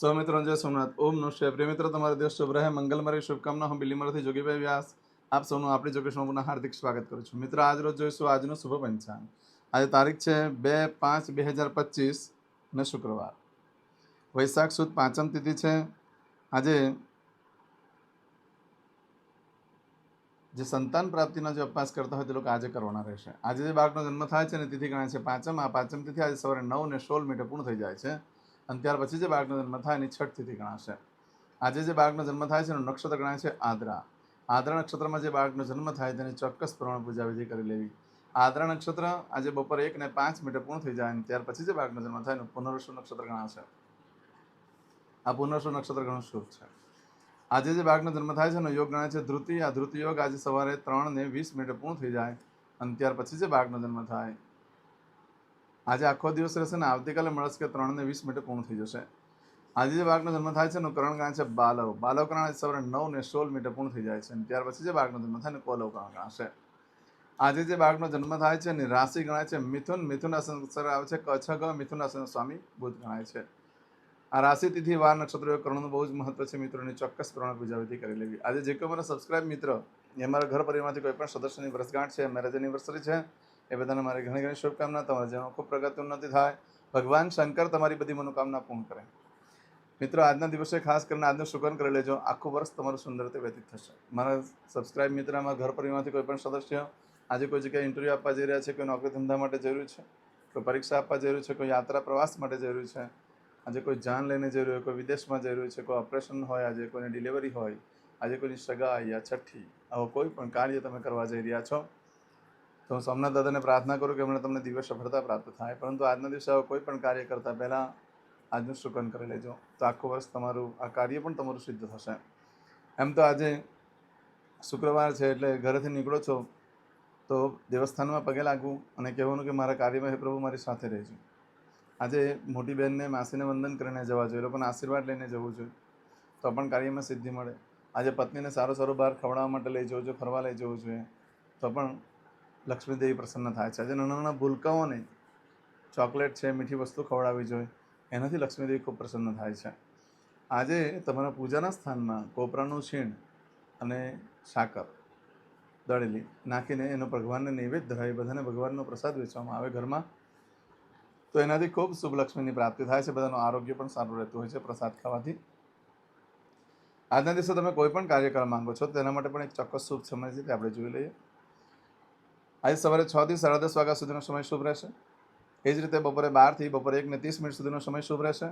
સૌ મિત્રો, જય સોમનાથ. ઓમ નમઃ શિવાય. પ્રિય મિત્રો, તમારો દિવસ શુભ રહે. મંગલમય શુભકામના. હું બિલીમરથી જોગીભાઈ વ્યાસ. આપ સૌનું આપણી જોગેશમાં પુનઃ હાર્દિક સ્વાગત કરું છું. મિત્રો, આજ રોજ જોઈશું આજનું શુભ પંચાંગ. આજે તારીખ છે બે પાંચ બે હજાર પચીસ ને શુક્રવાર. વૈશાખ સુદ પાંચમ તિથિ છે. આજે જે સંતાન પ્રાપ્તિનો જે અભ્યાસ કરતા હોય તે લોકો આજે કરવાના રહેશે. આજે જે બાળકનો જન્મ થાય છે ને તિથિ ગણાય છે પાંચમ, આ પાંચમ તિથિ આજે સવારે નવ ને સોળ મિનિટે પૂર્ણ થઈ જાય છે. અને ત્યાર પછી જે બાળકનો જન્મ થાય એની છઠ તિથિ ગણાશે. આજે જે બાળકનો જન્મ થાય છે એનું નક્ષત્ર ગણાય છે આદ્રા. આદ્રા નક્ષત્રમાં જે બાળકનો જન્મ થાય તેની ચોક્કસ પ્રમાણે પૂજા વિધિ કરી લેવી. આદ્રા નક્ષત્ર આજે બપોરે એક ને પાંચ મિનિટે પૂર્ણ થઈ જાય અને ત્યાર પછી જે બાળકનો જન્મ થાય એનું પુનર્વસુ નક્ષત્ર ગણાશે. આ પુનર્વસુ નક્ષત્ર ઘણું શુભ છે. આજે જે બાળકનો જન્મ થાય છે એનો યોગ ગણાય છે ધૃતિ. આ ધૃતિ યોગ આજે સવારે ત્રણ ને વીસ મિનિટે પૂર્ણ થઈ જાય અને ત્યાર પછી જે બાળકનો જન્મ થાય આજે આખો દિવસ રહેશે ને આવતીકાલે મળશે કે ત્રણ ને વીસ મિનિટે પૂર્ણ થઈ જશે. આજે જે બાળકનો જન્મ થાય છે એનું કરણ ગણાય છે બાલવ. બાલવ કરણ સવારે નવ ને સોળ મિનિટે પૂર્ણ થઈ જાય છે અને ત્યાર પછી જે બાળકનો જન્મ થાય ને, કોલવ કરણ ગણાશે આજે જે બાળકનો જન્મ થાય છે એની રાશિ ગણાય છે, મિથુન. મિથુન આસન અક્ષર આવે છે કચ્છ ગ. મિથુન આસન સ્વામી બુધ ગણાય છે. આ રાશિ તિથિ, વાર, નક્ષત્ર, કરણનું બહુ જ મહત્વ છે મિત્રોની ચોક્કસ પ્રમાણે પૂજા વિધિ કરી લેવી. આજે જે કોઈ મારા સબસ્ક્રાઇબ મિત્ર, એ અમારા ઘર પરિવારમાંથી કોઈ પણ સદસ્યની વર્ષગાંઠ છે મેરેજ એનિવર્સરી છે એ બધાને મારી ઘણી ઘણી શુભકામના તમારા. જેનો ખૂબ પ્રગતિ ઉન્નતિ થાય. ભગવાન શંકર તમારી બધી મનોકામના પૂર્ણ કરે. મિત્રો, આજના દિવસે ખાસ કરીને આજનું શુકન કરી લેજો. આખું વર્ષ તમારું સુંદર રીતે વ્યતીત થશે. મારા સબસ્ક્રાઇબ મિત્રમાં ઘર પરિવારમાંથી કોઈ પણ સદસ્ય આજે કોઈ જગ્યાએ ઇન્ટરવ્યૂ આપવા જઈ રહ્યા છે, કોઈ નોકરી ધંધા માટે જરૂરી છે, કોઈ પરીક્ષા આપવા જરૂર છે, કોઈ યાત્રા પ્રવાસ માટે જરૂર છે, આજે કોઈ જાન લઈને જરૂર હોય, કોઈ વિદેશમાં જરૂર છે, કોઈ ઓપરેશન હોય, આજે કોઈની ડિલિવરી હોય, આજે કોઈની સગાઈ યા છઠ્ઠી, આવો કોઈ પણ કાર્ય તમે કરવા જઈ રહ્યા છો. તો હું સોમનાથ દાદાને પ્રાર્થના કરું કે હમણાં તમને દિવસ સફળતા પ્રાપ્ત થાય. પરંતુ આજના દિવસે કોઈ પણ કાર્ય કરતાં પહેલાં આજનું શુકન કરી લેજો. તો આખું વર્ષ તમારું, આ કાર્ય પણ તમારું સિદ્ધ થશે. એમ તો આજે શુક્રવાર છે એટલે ઘરેથી નીકળો છો તો દેવસ્થાનમાં પગે લાગવું અને કહેવાનું કે મારા કાર્યમાં હે પ્રભુ, મારી સાથે રહેજો. આજે મોટી બહેનને, માસીને વંદન કરીને જવા જોઈએ લોકોના આશીર્વાદ લઈને જવું જોઈએ, તો પણ કાર્યમાં સિદ્ધિ મળે. આજે પત્નીને સારો સારો બહાર ખવડાવવા માટે લઈ જવું જોઈએ, ફરવા લઈ જવું જોઈએ, તો પણ લક્ષ્મીદેવી પ્રસન્ન થાય છે. આજે નાના નાના ભૂલકાઓને ચોકલેટ છે, મીઠી વસ્તુ ખવડાવવી જોઈએ, એનાથી લક્ષ્મીદેવી ખૂબ પ્રસન્ન થાય છે. આજે તમારા પૂજાના સ્થાનમાં કોપરાનું છીણ અને સાકર દળેલી નાખીને એનો ભગવાનને નૈવેદ્ય ધરાવી બધાને ભગવાનનો પ્રસાદ વેચવામાં આવે ઘરમાં, તો એનાથી ખૂબ શુભ લક્ષ્મીની પ્રાપ્તિ થાય છે. બધાનું આરોગ્ય પણ સારું રહેતું હોય છે પ્રસાદ ખાવાથી. આજના દિવસે તમે કોઈ પણ કાર્ય કરવા માંગો છો તેના માટે પણ એક ચોક્કસ શુભ સમય છે તે આપણે જોઈ લઈએ. આજે સવારે છ થી સાડા દસ વાગ્યા સુધીનો સમય શુભ રહેશે. એ જ રીતે બપોરે બારથી બપોરે એક ને ત્રીસ મિનિટ સુધીનો સમય શુભ રહેશે.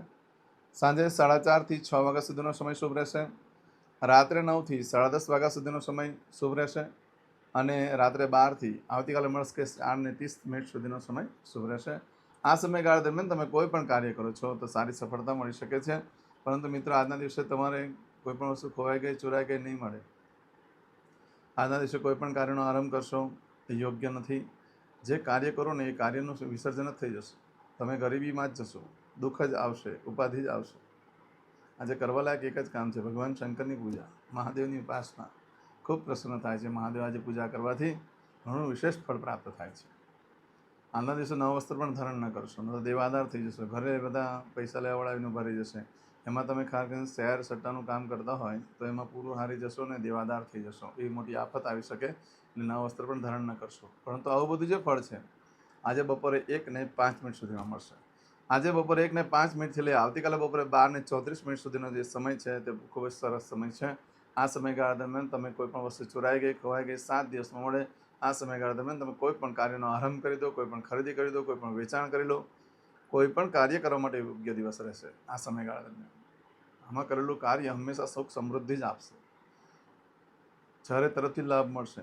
સાંજે સાડા ચારથી છ વાગ્યા સુધીનો સમય શુભ રહેશે. રાત્રે નવથી સાડા દસ વાગ્યા સુધીનો સમય શુભ રહેશે. અને રાત્રે બારથી આવતીકાલે મળશે કે આઠ ને ત્રીસ મિનિટ સુધીનો સમય શુભ રહેશે. આ સમયગાળા દરમિયાન તમે કોઈ પણ કાર્ય કરો છો તો સારી સફળતા મળી શકે છે. પરંતુ મિત્રો, આજના દિવસે તમારે કોઈ પણ વસ્તુ ખોવાઈ ગઈ, ચોરાઈ ગઈ, નહીં મળે. આજના દિવસે કોઈ પણ કાર્યનો આરંભ કરશો. એ યોગ્ય નથી. જે કાર્ય કરો ને એ કાર્યનું વિસર્જન જ થઈ જશે. તમે ગરીબીમાં જ જશો. દુઃખ જ આવશે. ઉપાધિ જ આવશે. આજે કરવા લાયક એક જ કામ છે. ભગવાન શંકરની પૂજા, મહાદેવની ઉપાસના. ખૂબ પ્રસન્ન થાય છે. મહાદેવ આજે પૂજા કરવાથી ઘણું વિશેષ ફળ પ્રાપ્ત થાય છે. આના દિવસે નવ વસ્ત્ર પણ ધારણ ન કરશો. ન તો દેવાદાર થઈ જશો. ઘરે બધા પૈસા લેવાવાળા એનું ભરી જશે. એમાં તમે ખાસ કરીને શહેર સટ્ટાનું કામ કરતા હોય, તો એમાં પૂરું હારી જશો ને દેવાદાર થઈ જશો. એ મોટી આફત આવી શકે એટલે નવા વસ્ત્ર પણ ધારણ ન કરશો. પરંતુ આવું બધું જે ફળ છે, આજે બપોરે એક ને પાંચ મિનિટ સુધીમાં મળશે. આજે બપોરે એક ને પાંચ મિનિટથી લઈ આવતીકાલે બપોરે બાર ને ચોત્રીસ મિનિટ સુધીનો જે સમય છે, તે ખૂબ જ સરસ સમય છે. આ સમયગાળા દરમિયાન તમે કોઈ પણ વસ્તુ ચોરાઈ ગઈ, ખોવાઈ ગઈ, સાત દિવસમાં મળે, આ સમયગાળા દરમિયાન તમે કોઈ પણ કાર્યનો આરંભ કરી દો, કોઈ પણ ખરીદી કરી દો, કોઈ પણ વેચાણ કરી લો. કોઈ પણ કાર્ય કરવા માટે યોગ્ય દિવસ રહેશે આ સમયગાળા દરમિયાન. આમાં કરેલું કાર્ય હંમેશા સુખ સમૃદ્ધિ જ આપશે. જ્યારે તરફથી લાભ મળશે.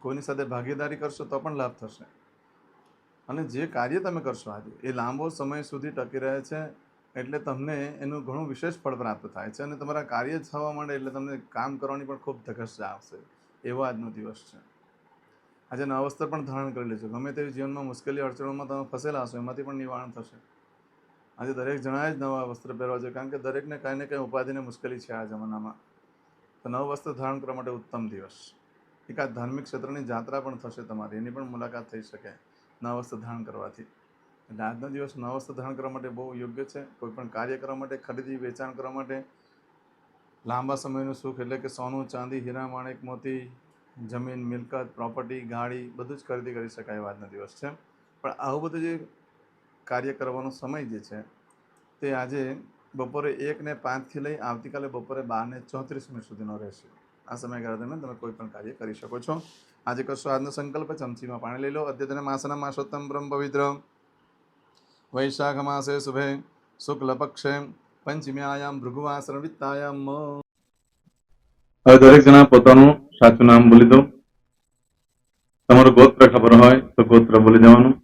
કોઈની સાથે ભાગીદારી કરશો તો પણ લાભ થશે. અને જે કાર્ય તમે કરશો આજે, એ લાંબો સમય સુધી ટકી રહે છે, એટલે તમને એનું ઘણું વિશેષ ફળ પ્રાપ્ત થાય છે અને તમારા કાર્ય થવા માંડે એટલે તમને કામ કરવાની પણ ખૂબ ધગશ આવશે એવો આજનો દિવસ છે. આજે નવા વસ્ત્ર પણ ધારણ કરી લેજો. ગમે તેવી જીવનમાં મુશ્કેલી, અડચણોમાં તમે ફસેલા હશો, એમાંથી પણ નિવારણ થશે. આજે દરેક જણાએ જ નવા વસ્ત્ર પહેરવા જોઈએ. કારણ કે દરેકને કાંઈ ને કાંઈ ઉપાધિને મુશ્કેલી છે આ જમાનામાં. તો નવ વસ્ત્ર ધારણ કરવા માટે ઉત્તમ દિવસ. એક આ ધાર્મિક ક્ષેત્રની જાત્રા પણ થશે તમારી. એની પણ મુલાકાત થઈ શકે નવ વસ્ત્ર ધારણ કરવાથી. એટલે આજનો દિવસ નવ વસ્ત્ર ધારણ કરવા માટે બહુ યોગ્ય છે. કોઈ પણ કાર્ય કરવા માટે, ખરીદી, વેચાણ કરવા માટે, લાંબા સમયનું સુખ એટલે કે સોનું, ચાંદી, હીરા, માણેક, મોતી, જમીન, મિલકત, પ્રોપર્ટી, ગાડી, બધું જ ખરીદી કરી શકાય એવા આજના દિવસ છે. પણ આવું બધું જે કાર્ય કરવાનો સમય જે છે, તે આજે બપોરે એક ને પાંચથી લઈ આવતીકાલે બપોરે બાર ને ચોત્રીસ મિનિટ સુધીનો રહેશે. આ સમયગાળા દરમિયાન તમે કોઈ પણ કાર્ય કરી શકો છો. આજે કરશો આજનો સંકલ્પ, ચમચીમાં પાણી લઈ લો. અદ્યતન માસના માસોત્તમ બ્રહ્મ પવિત્ર. વૈશાખ માસે શુભે, શુક્લ પક્ષે, પંચમ્યાયામ ભૃગુવાસન વિત્તાયામ. હવે દરેક જણા પોતાનું સાચું નામ બોલી દો. તમારું ગોત્ર ખબર હોય તો ગોત્ર બોલી દેવાનું.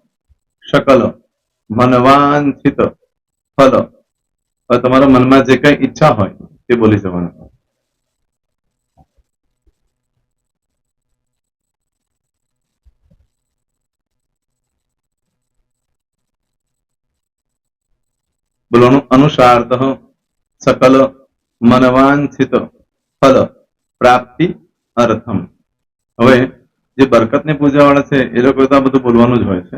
શકલ. મનવાંછિત ફલ. હવે તમારા મનમાં જે કઈ ઈચ્છા હોય, તે બોલી જવાનું. બોલવાનું, અનુસારત સકલ મનવાંછિત ફલ. પ્રાપ્તિ અર્થમ. હવે જે બરકતની પૂજા વાળા છે, એ લોકો આ બધું બોલવાનું જ હોય છે.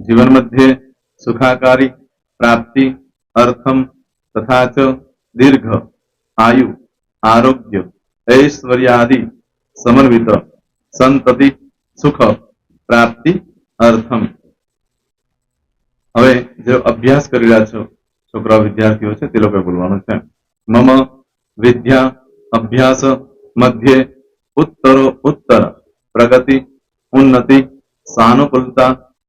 મધ્યે સુખાકારી પ્રાપ્તિ અર્થમ તથા ચ દીર્ઘ આયુ આરોગ્ય ઐશ્વર્યાદિ સમન્વિત સંતતિ સુખ પ્રાપ્તિ અર્થમ હવે જે અભ્યાસ કરી રહ્યા છો, છોકરા વિદ્યાર્થીઓ છે, તે લોકોએ બોલવાનું છે. મમ વિદ્યા અભ્યાસ મધ્યે ઉત્તરો ઉત્તર, પ્રગતિ, ઉન્નતિ સાનુકૂલતા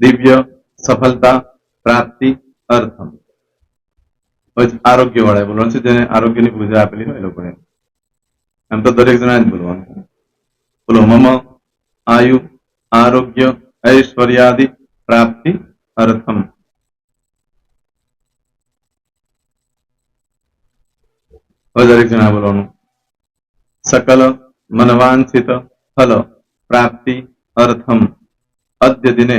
દિવ્ય સફળતા પ્રાપ્તિ અર્થમ પછી આરોગ્ય વાળા બોલવાનું છે જેને આરોગ્યની પૂજા આપેલી હોય એ લોકોએ એમ તો દરેક જણા જ બોલવાનું છે બોલો મમ આયુ આરોગ્ય ઐશ્વર્યાદિ પ્રાપ્તિ અર્થમ હવે દરેક જણા બોલવાનું સકલ મનવાંછિત ફલ પ્રાપ્તિ અર્થમ અદ્ય દિને